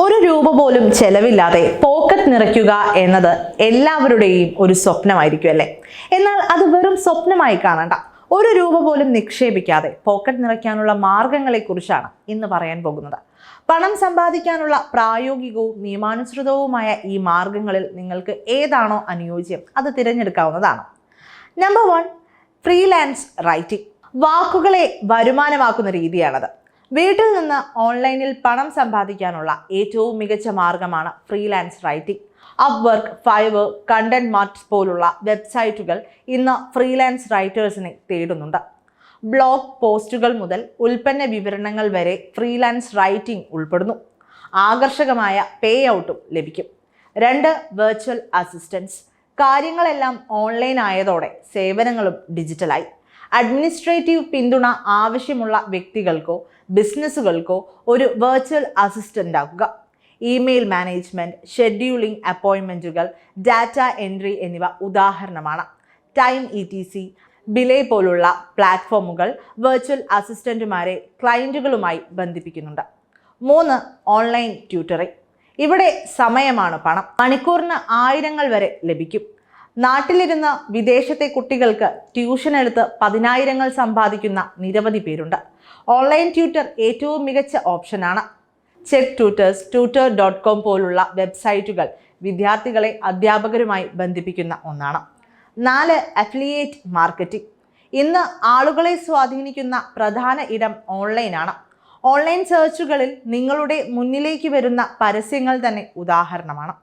ഒരു രൂപ പോലും ചെലവില്ലാതെ പോക്കറ്റ് നിറയ്ക്കുക എന്നത് എല്ലാവരുടെയും ഒരു സ്വപ്നമായിരിക്കും അല്ലേ? എന്നാൽ അത് വെറും സ്വപ്നമായി കാണണ്ട. ഒരു രൂപ പോലും നിക്ഷേപിക്കാതെ പോക്കറ്റ് നിറയ്ക്കാനുള്ള മാർഗങ്ങളെക്കുറിച്ചാണ് ഇന്ന് പറയാൻ പോകുന്നത്. പണം സമ്പാദിക്കാനുള്ള പ്രായോഗികവും നിയമാനുസൃതവുമായ ഈ മാർഗങ്ങളിൽ നിങ്ങൾക്ക് ഏതാണോ അനുയോജ്യം അത് തിരഞ്ഞെടുക്കാവുന്നതാണ്. നമ്പർ വൺ ഫ്രീലാൻസ് റൈറ്റിംഗ് വാക്കുകളെ വരുമാനമാക്കുന്ന രീതിയാണത്. വീട്ടിൽ നിന്ന് ഓൺലൈനിൽ പണം സമ്പാദിക്കാനുള്ള ഏറ്റവും മികച്ച മാർഗമാണ് freelance writing. Upwork Fiverr content marts പോലുള്ള വെബ്സൈറ്റുകൾ ഇന്ന് ഫ്രീലാൻസ് റൈറ്റേഴ്സിനെ തേടുന്നുണ്ട്. ബ്ലോഗ് പോസ്റ്റുകൾ മുതൽ ഉൽപ്പന്ന വിവരണങ്ങൾ വരെ ഫ്രീലാൻസ് റൈറ്റിംഗ് ഉൾപ്പെടുന്നു. ആകർഷകമായ പേ ഔട്ടും ലഭിക്കും. രണ്ട് വെർച്വൽ അസിസ്റ്റൻസ് കാര്യങ്ങളെല്ലാം ഓൺലൈൻ ആയതോടെ സേവനങ്ങളും ഡിജിറ്റലായി അഡ്മിനിസ്ട്രേറ്റീവ് പിന്തുണ ആവശ്യമുള്ള വ്യക്തികൾക്കോ ബിസിനസ്സുകൾക്കോ ഒരു വെർച്വൽ അസിസ്റ്റന്റ് ആക്കുക. ഇമെയിൽ മാനേജ്മെന്റ് ഷെഡ്യൂളിംഗ് അപ്പോയിൻമെന്റുകൾ ഡാറ്റ എൻട്രി എന്നിവ ഉദാഹരണമാണ്. Time E T C Belay പോലുള്ള പ്ലാറ്റ്ഫോമുകൾ വെർച്വൽ അസിസ്റ്റന്റുമാരെ ക്ലയന്റുകളുമായി ബന്ധിപ്പിക്കുന്നുണ്ട്. മൂന്ന് ഓൺലൈൻ ട്യൂട്ടറിംഗ് ഇവിടെ സമയമാണ് പണം. മണിക്കൂറിന് ആയിരങ്ങൾ വരെ ലഭിക്കും. നാട്ടിലിരുന്ന് വിദേശത്തെ കുട്ടികൾക്ക് ട്യൂഷൻ എടുത്ത് പതിനായിരങ്ങൾ സമ്പാദിക്കുന്ന നിരവധി പേരുണ്ട്. ഓൺലൈൻ ട്യൂട്ടർ ഏറ്റവും മികച്ച ഓപ്ഷനാണ്. Chegg tutors tutor dot com പോലുള്ള വെബ്സൈറ്റുകൾ വിദ്യാർത്ഥികളെ അധ്യാപകരുമായി ബന്ധിപ്പിക്കുന്ന ഒന്നാണ്. നാല് അഫിലിയേറ്റ് മാർക്കറ്റിംഗ്. ഇന്ന് ആളുകളെ സ്വാധീനിക്കുന്ന പ്രധാന ഇടം ഓൺലൈനാണ് ഓൺലൈൻ സെർച്ചുകളിൽ നിങ്ങളുടെ മുന്നിലേക്ക് വരുന്ന പരസ്യങ്ങൾ തന്നെ ഉദാഹരണമാണ്.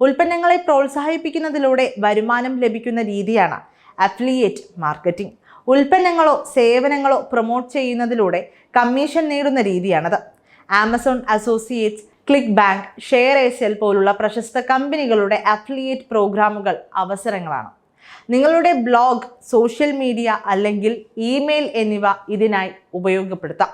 ഉൽപ്പന്നങ്ങളെ പ്രോത്സാഹിപ്പിക്കുന്നതിലൂടെ വരുമാനം ലഭിക്കുന്ന രീതിയാണ് അഫിലിയേറ്റ് മാർക്കറ്റിംഗ് ഉൽപ്പന്നങ്ങളോ സേവനങ്ങളോ പ്രൊമോട്ട് ചെയ്യുന്നതിലൂടെ കമ്മീഷൻ നേടുന്ന രീതിയാണത്. Amazon associates ClickBank ShareASale പോലുള്ള പ്രശസ്ത കമ്പനികളുടെ അഫിലിയേറ്റ് പ്രോഗ്രാമുകൾ അവസരങ്ങളാണ്. നിങ്ങളുടെ ബ്ലോഗ് സോഷ്യൽ മീഡിയ അല്ലെങ്കിൽ ഇമെയിൽ എന്നിവ ഇതിനായി ഉപയോഗപ്പെടുത്താം.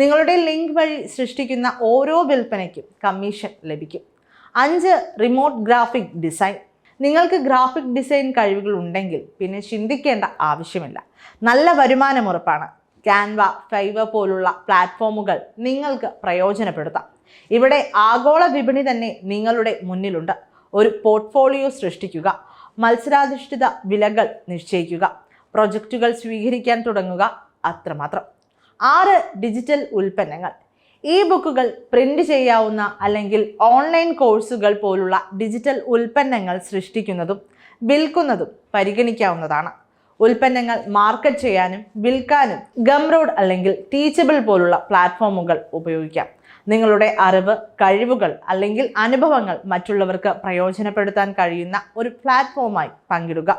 നിങ്ങളുടെ ലിങ്ക് വഴി സൃഷ്ടിക്കുന്ന ഓരോ വിൽപ്പനയ്ക്കും കമ്മീഷൻ ലഭിക്കും. അഞ്ച് റിമോട്ട് ഗ്രാഫിക് ഡിസൈൻ നിങ്ങൾക്ക് ഗ്രാഫിക് ഡിസൈൻ കഴിവുകൾ ഉണ്ടെങ്കിൽ പിന്നെ ചിന്തിക്കേണ്ട ആവശ്യമില്ല. നല്ല വരുമാനം ഉറപ്പാണ്. ക്യാൻവ ഫൈവ പോലുള്ള പ്ലാറ്റ്ഫോമുകൾ നിങ്ങൾക്ക് പ്രയോജനപ്പെടുത്താം. ഇവിടെ ആഗോള വിപണി തന്നെ നിങ്ങളുടെ മുന്നിലുണ്ട്. ഒരു പോർട്ട്ഫോളിയോ സൃഷ്ടിക്കുക മത്സരാധിഷ്ഠിത വിലകൾ നിശ്ചയിക്കുക പ്രൊജക്റ്റുകൾ സ്വീകരിക്കാൻ തുടങ്ങുക അത്രമാത്രം. ആറ് ഡിജിറ്റൽ ഉൽപ്പന്നങ്ങൾ. ഇ ബുക്കുകൾ പ്രിന്റ് ചെയ്യാവുന്ന അല്ലെങ്കിൽ ഓൺലൈൻ കോഴ്സുകൾ പോലുള്ള ഡിജിറ്റൽ ഉൽപ്പന്നങ്ങൾ സൃഷ്ടിക്കുന്നതും വിൽക്കുന്നതും പരിഗണിക്കാവുന്നതാണ്. ഉൽപ്പന്നങ്ങൾ മാർക്കറ്റ് ചെയ്യാനും വിൽക്കാനും ഗംറോഡ് അല്ലെങ്കിൽ ടീച്ചബിൾ പോലുള്ള പ്ലാറ്റ്ഫോമുകൾ ഉപയോഗിക്കാം. നിങ്ങളുടെ അറിവ് കഴിവുകൾ അല്ലെങ്കിൽ അനുഭവങ്ങൾ മറ്റുള്ളവർക്ക് പ്രയോജനപ്പെടുത്താൻ കഴിയുന്ന ഒരു പ്ലാറ്റ്ഫോമായി പങ്കിടുക.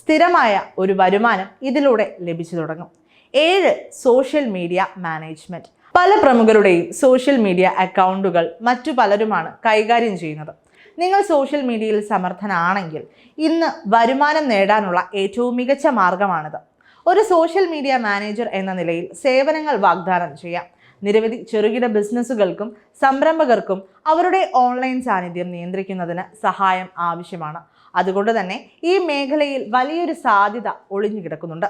സ്ഥിരമായ ഒരു വരുമാനം ഇതിലൂടെ ലഭിച്ചു തുടങ്ങും. ഏഴ് സോഷ്യൽ മീഡിയ മാനേജ്മെന്റ്. പല പ്രമുഖരുടെയും സോഷ്യൽ മീഡിയ അക്കൗണ്ടുകൾ മറ്റു പലരുമാണ് കൈകാര്യം ചെയ്യുന്നത്. നിങ്ങൾ സോഷ്യൽ മീഡിയയിൽ സമർത്ഥനാണെങ്കിൽ ഇന്ന് വരുമാനം നേടാനുള്ള ഏറ്റവും മികച്ച മാർഗമാണിത്. ഒരു സോഷ്യൽ മീഡിയ മാനേജർ എന്ന നിലയിൽ സേവനങ്ങൾ വാഗ്ദാനം ചെയ്യാം. നിരവധി ചെറുകിട ബിസിനസ്സുകൾക്കും സംരംഭകർക്കും അവരുടെ ഓൺലൈൻ സാന്നിധ്യം നിയന്ത്രിക്കുന്നതിന് സഹായം ആവശ്യമാണ്. അതുകൊണ്ട് തന്നെ ഈ മേഖലയിൽ വലിയൊരു സാധ്യത ഒളിഞ്ഞു കിടക്കുന്നുണ്ട്